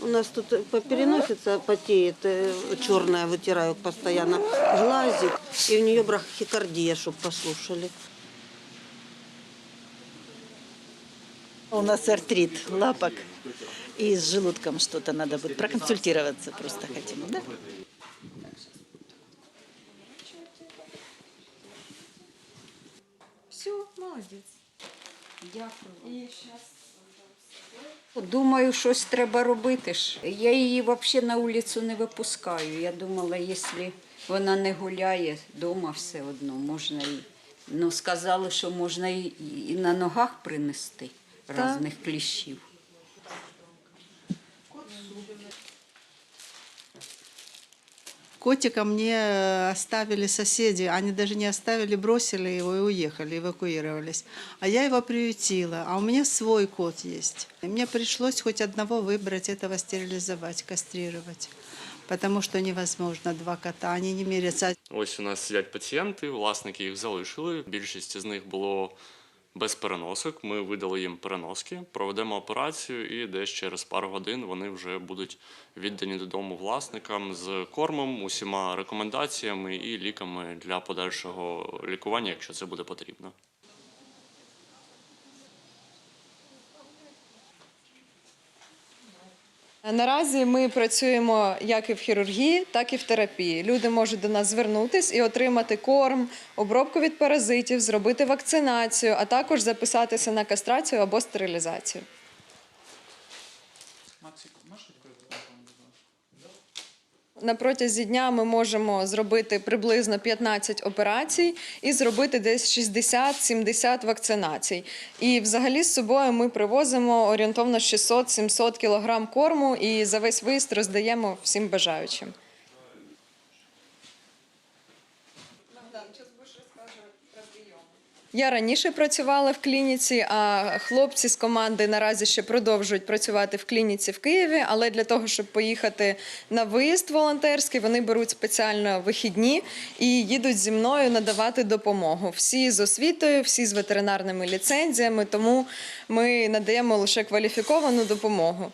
У нас тут по переносице потеет, черная вытираю постоянно глазик, и у нее брахикардия, чтобы послушали. У нас артрит лапок и с желудком что-то надо будет. Проконсультироваться просто хотим, да? Все, молодець. Дякую. Думаю, щось треба робити ж. Я її взагалі на вулицю не випускаю. Я думала, якщо вона не гуляє вдома все одно, можна і. Ну, сказали, що можна і, на ногах принести різних кліщів. Котика мне э, оставили соседи, они даже не оставили, бросили его и уехали, эвакуировались. А я его приютила, а у меня свой кот есть. И мне пришлось хоть одного выбрать, этого стерилизовать, кастрировать. Потому что невозможно два кота, они не мирятся. Ось у нас сидять пацієнти, власники їх залишили. Більшість з них було без переносок. Ми видали їм переноски, проведемо операцію, і десь через пару годин вони вже будуть віддані додому власникам з кормом, усіма рекомендаціями і ліками для подальшого лікування, якщо це буде потрібно. Наразі ми працюємо як і в хірургії, так і в терапії. Люди можуть до нас звернутись і отримати корм, обробку від паразитів, зробити вакцинацію, а також записатися на кастрацію або стерилізацію. На протязі дня ми можемо зробити приблизно 15 операцій і зробити десь 60-70 вакцинацій. І взагалі з собою ми привозимо орієнтовно 600-700 кг корму і за весь виїзд роздаємо всім бажаючим. Я раніше працювала в клініці, а хлопці з команди наразі ще продовжують працювати в клініці в Києві. Але для того, щоб поїхати на виїзд волонтерський, вони беруть спеціально вихідні і їдуть зі мною надавати допомогу. Всі з освітою, всі з ветеринарними ліцензіями, тому ми надаємо лише кваліфіковану допомогу.